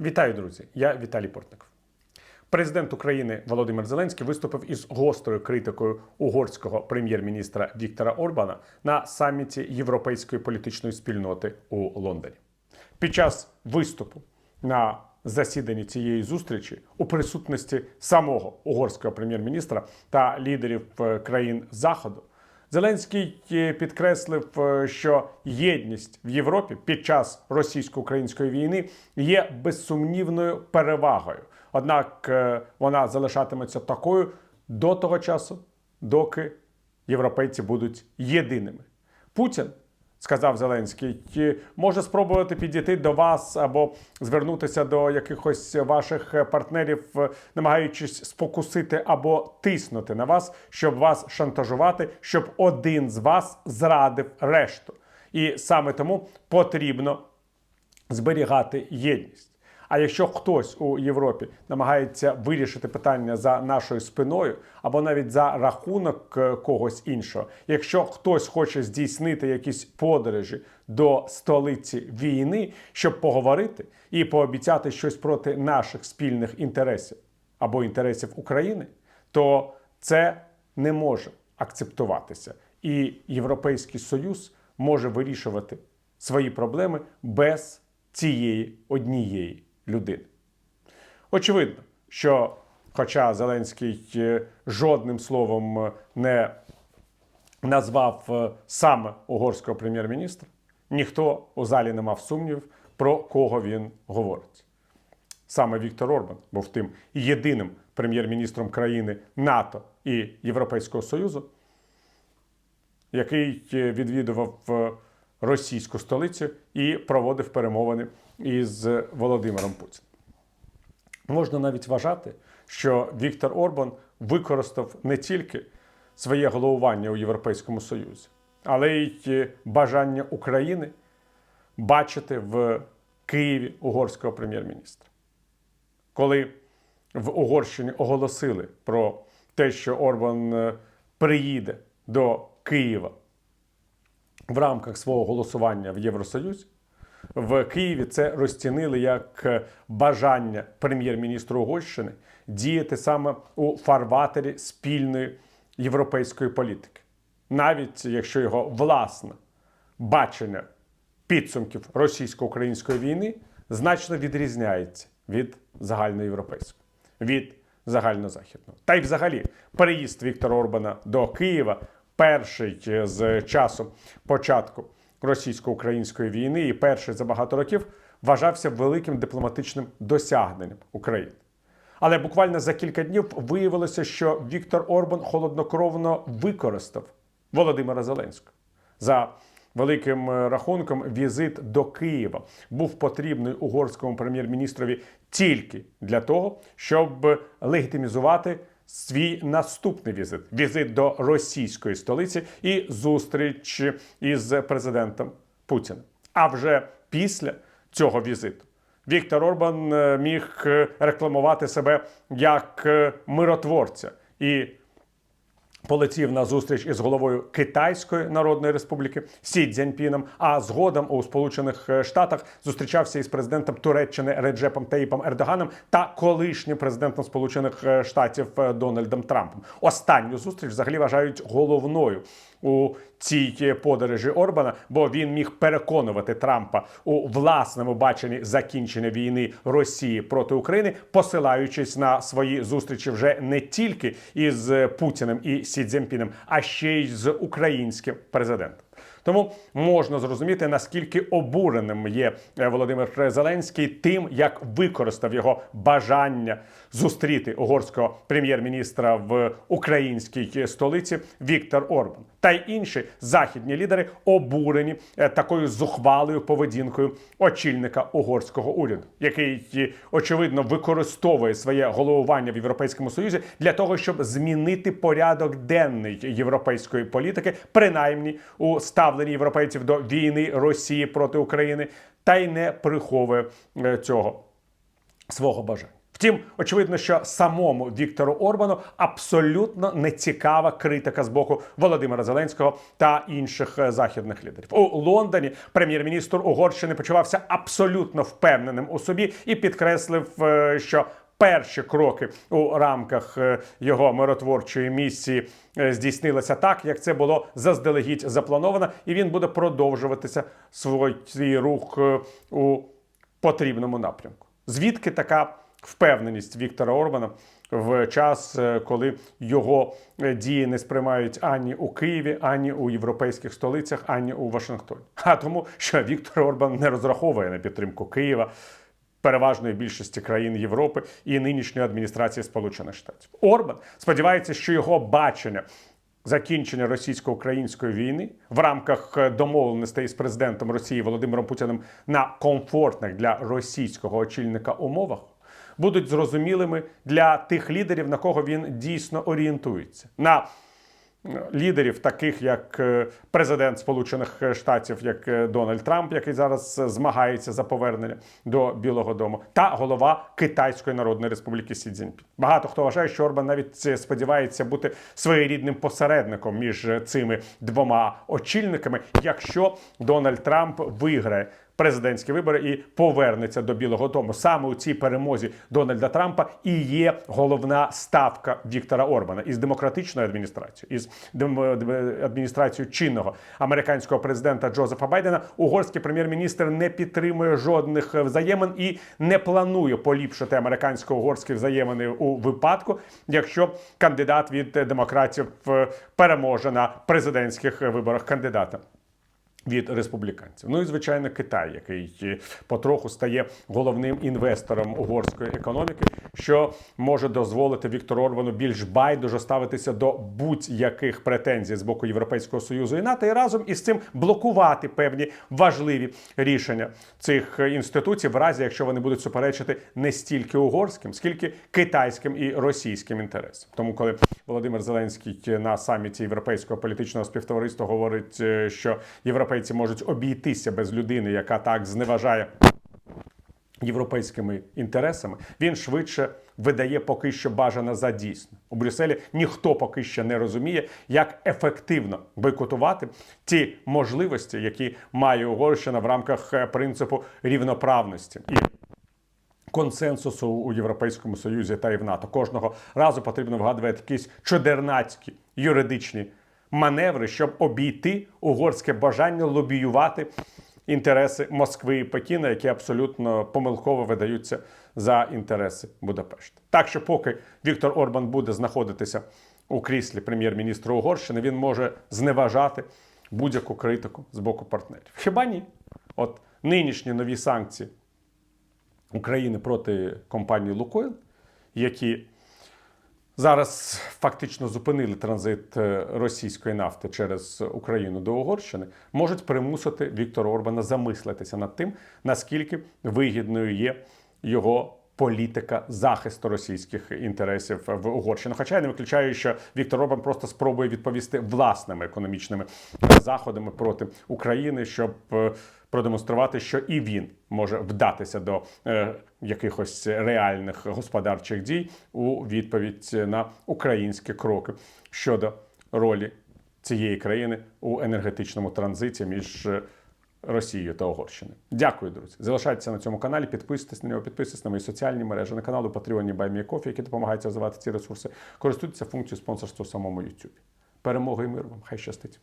Вітаю, друзі! Я Віталій Портников. Президент України Володимир Зеленський виступив із гострою критикою угорського прем'єр-міністра Віктора Орбана на саміті Європейської політичної спільноти у Лондоні. Під час виступу на засіданні цієї зустрічі у присутності самого угорського прем'єр-міністра та лідерів е, країн Заходу Зеленський е, підкреслив, е, що єдність в Європі під час російсько-української війни є безсумнівною перевагою. Однак е, вона залишатиметься такою до того часу, доки європейці будуть єдиними. Путін, сказав Зеленський, може спробувати підійти до вас або звернутися до якихось ваших партнерів, е, намагаючись спокусити або тиснути на вас, щоб вас шантажувати, щоб один з вас зрадив решту. І саме тому потрібно зберігати єдність. А якщо хтось у Європі намагається вирішити питання за нашою спиною, або навіть за рахунок е, когось іншого, якщо хтось хоче здійснити якісь подорожі до столиці війни, щоб поговорити і пообіцяти щось проти наших спільних інтересів або інтересів України, то це не може акцептуватися. І Європейський Союз може вирішувати свої проблеми без цієї однієї людини. Очевидно, що, хоча Зеленський е, жодним словом е, не назвав е, саме угорського прем'єр-міністра, ніхто у залі не мав сумнівів, про кого він говорить. Саме Віктор Орбан був тим єдиним прем'єр-міністром країни НАТО і Європейського Союзу, який відвідував російську столицю і проводив перемовини із Володимиром Путіним. Можна навіть вважати, що Віктор Орбан використав не тільки своє головування у Європейському Союзі, але й бажання України бачити в Києві угорського прем'єр-міністра. Коли в Угорщині оголосили про те, що Орбан е, приїде до Києва в рамках свого голосування в Євросоюзі, в Києві це розцінили як е, бажання прем'єр-міністра Угорщини діяти саме у фарватері спільної європейської політики, навіть якщо його власне бачення підсумків російсько-української війни значно відрізняється від загальноєвропейського, від загальнозахідного. Та й взагалі переїзд Віктора Орбана до Києва перший з часу початку російсько-української війни і перший за багато років вважався великим дипломатичним досягненням України. Але буквально за кілька днів виявилося, що Віктор Орбан холоднокровно використав Володимира Зеленського. За великим е, рахунком, візит до Києва був потрібний угорському прем'єр-міністрові тільки для того, щоб легітимізувати свій наступний візит візит до російської столиці і зустріч із президентом Путіним. А вже після цього візиту Віктор Орбан е, міг е, рекламувати себе як е, миротворця і полетів на зустріч із головою Китайської Народної Республіки Сі Цзяньпіном, а згодом у Сполучених Штатах зустрічався із президентом Туреччини Реджепом Таїпом Ердоганом та колишнім президентом Сполучених Штатів Дональдом Трампом. Останню зустріч взагалі вважають головною у цій подорожі Орбана, бо він міг переконувати Трампа у власному баченні закінчення війни Росії проти України, посилаючись на свої зустрічі вже не тільки із Путіним і Сі Цзіньпіном, а ще й з українським президентом. Тому можна зрозуміти, наскільки обуреним є е, Володимир Зеленський тим, як використав його бажання зустріти угорського прем'єр-міністра в українській столиці Віктор Орбан. Та й інші західні лідери обурені е, такою зухвалою поведінкою очільника угорського уряду, який е, очевидно використовує своє головування в Європейському Союзі для того, щоб змінити порядок денний європейської політики, принаймні у ставленні європейців до війни Росії проти України, та й не приховує е, цього свого бажання. Втім, очевидно, що самому Віктору Орбану абсолютно не цікава критика з боку Володимира Зеленського та інших е, західних лідерів. У Лондоні прем'єр-міністр Угорщини почувався абсолютно впевненим у собі і підкреслив, е, що перші кроки у рамках е, його миротворчої місії е, здійснилися так, як це було заздалегідь заплановано, і він буде продовжуватися свій, рух е, у потрібному напрямку. Звідки така впевненість Віктора Орбана в час, коли його дії не сприймають ані у Києві, ані у європейських столицях, ані у Вашингтоні? А тому, що Віктор Орбан не розраховує на підтримку Києва. Переважної більшості країн Європи і нинішньої адміністрації Сполучених Штатів Орбан сподівається, що його бачення закінчення російсько-української війни в рамках е, домовленостей з президентом Росії Володимиром Путіним на комфортних для російського очільника умовах будуть зрозумілими для тих лідерів, на кого він дійсно орієнтується. На лідерів, таких як е, президент Сполучених Штатів, як е, Дональд Трамп, який зараз е, змагається за повернення до Білого Дому, та голова Китайської Народної Республіки Сі Цзіньпін. Багато хто вважає, що Орбан навіть сподівається бути своєрідним посередником між цими двома очільниками, якщо Дональд Трамп виграє президентські вибори і повернеться до Білого Дому. Саме у цій перемозі Дональда Трампа і є головна ставка Віктора Орбана із демократичною адміністрацією, із адміністрацією чинного американського президента Джозефа Байдена. Угорський прем'єр-міністр не підтримує жодних взаємин і не планує поліпшити американсько-угорські взаємини у випадку, якщо кандидат від демократів е, переможе на президентських виборах кандидата від республіканців. Ну і звичайно, Китай, який е, потроху стає головним інвестором угорської економіки, що може дозволити Віктору Орбану більш байдуже ставитися до будь-яких претензій з боку Європейського союзу і НАТО, і разом із цим блокувати певні важливі рішення цих е, інституцій, в разі якщо вони будуть суперечити не стільки угорським, скільки китайським і російським інтересам. Тому, коли Володимир Зеленський на саміті європейського політичного співтовариства говорить, е, що європейці можуть обійтися без людини, яка так зневажає європейськими інтересами, він швидше видає поки що бажане за дійсне. У Брюсселі ніхто поки що не розуміє, як ефективно бойкотувати ті можливості, які має Угорщина в рамках е, принципу рівноправності. І консенсусу у Європейському Союзі та і в НАТО. Кожного разу потрібно вгадувати якісь чудернацькі юридичні маневри, щоб обійти угорське бажання лобіювати інтереси Москви і Пекіна, які абсолютно помилково видаються за інтереси Будапешта. Так що, поки Віктор Орбан буде знаходитися у кріслі прем'єр-міністра Угорщини, він може зневажати будь-яку критику з боку партнерів. Хіба ні? От нинішні нові санкції України проти компанії Лукойл, які зараз фактично зупинили транзит е, російської нафти через Україну до Угорщини, можуть примусити Віктора Орбана замислитися над тим, наскільки вигідною є його. Політика захисту російських інтересів в Угорщині. Хоча я не виключаю, що Віктор Орбан просто спробує відповісти власними економічними заходами проти України, щоб е, продемонструвати, що і він може вдатися до е, якихось реальних господарчих дій у відповідь на українські кроки щодо ролі цієї країни у енергетичному транзиті між е, Росією та Угорщини. Дякую, друзі. Залишайтеся на цьому каналі, підписуйтесь на нього, підписуйтесь на мої соціальні мережі, на канал у Патреоні Баймієкофі, які допомагають розвивати ці ресурси. Користуйтеся функцією спонсорства в самому YouTube. Перемоги і миру вам! Хай щастить!